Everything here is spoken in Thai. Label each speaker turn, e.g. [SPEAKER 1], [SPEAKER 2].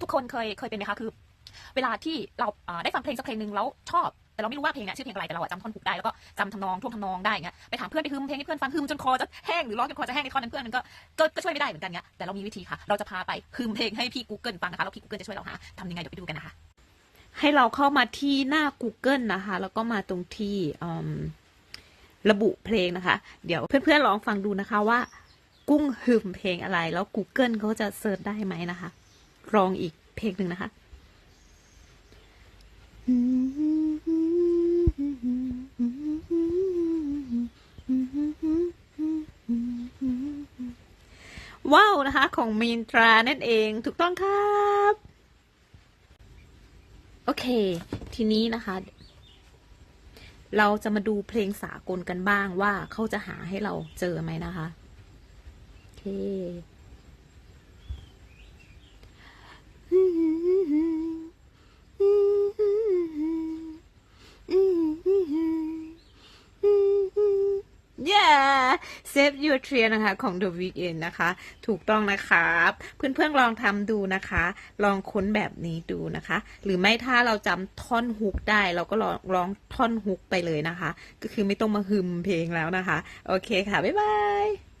[SPEAKER 1] ทุกคนเคยเคยเป็นไหมคะคือ เวลาที่เราได้ฟังเพลงสักเพลงหนึ่งแล้วชอบแต่เราไม่รู้ว่าเพลงเนี่ยชื่อเพลงอะไรแต่เราจำท่อนฮุกได้แล้วก็จำทำนองท่วงทำนองได้เงี้ยไปถามเพื่อนไปฮึมเพลงให้เพื่อนฟังฮึมจนคอจะแห้งหรือร้องจนคอจะแห้งในท่อนนั้นเพื่อนมันก็ก็ก็ช่วยไม่ได้เหมือนกันเงี้ยแต่เรามีวิธีค่ะ เราจะพาไปฮึมเพลงให้พี่ Google ฟังนะคะแล้วพี่ Google จะช่วยเราหาทำยังไงเดี๋ยวไปดูกันนะคะ
[SPEAKER 2] ให้เราเข้ามาที่หน้า Google นะคะ แล้วก็มาตรงที่ระบุเพลงนะคะ เดี๋ยวเพื่อนๆลองฟังดูนะคะว่า กุ้งหืมเพลงอะไร แล้ว Google เขาจะเซิร์ชได้ไหมนะคะ ลองอีกเพลงหนึ่งนะคะว้าวนะคะ ของมีนตรานั่นเองถูกต้องครับ โอเค ทีนี้นะคะ เราจะมาดูเพลงสากลกันบ้างว่าเขาจะหาให้เราเจอไหมนะคะ โอเค save your tear นะคะ ของ The Weeknd นะคะ ถูกต้องนะครับ เพื่อนๆลองทำดูนะคะ ลองค้นแบบนี้ดูนะคะ หรือไม่ถ้าเราจำท่อนฮุกได้ เราก็ลองร้องท่อนฮุกไปเลยนะคะ ก็คือไม่ต้องมาฮึมเพลงแล้วนะคะ โอเคค่ะ บ๊ายบาย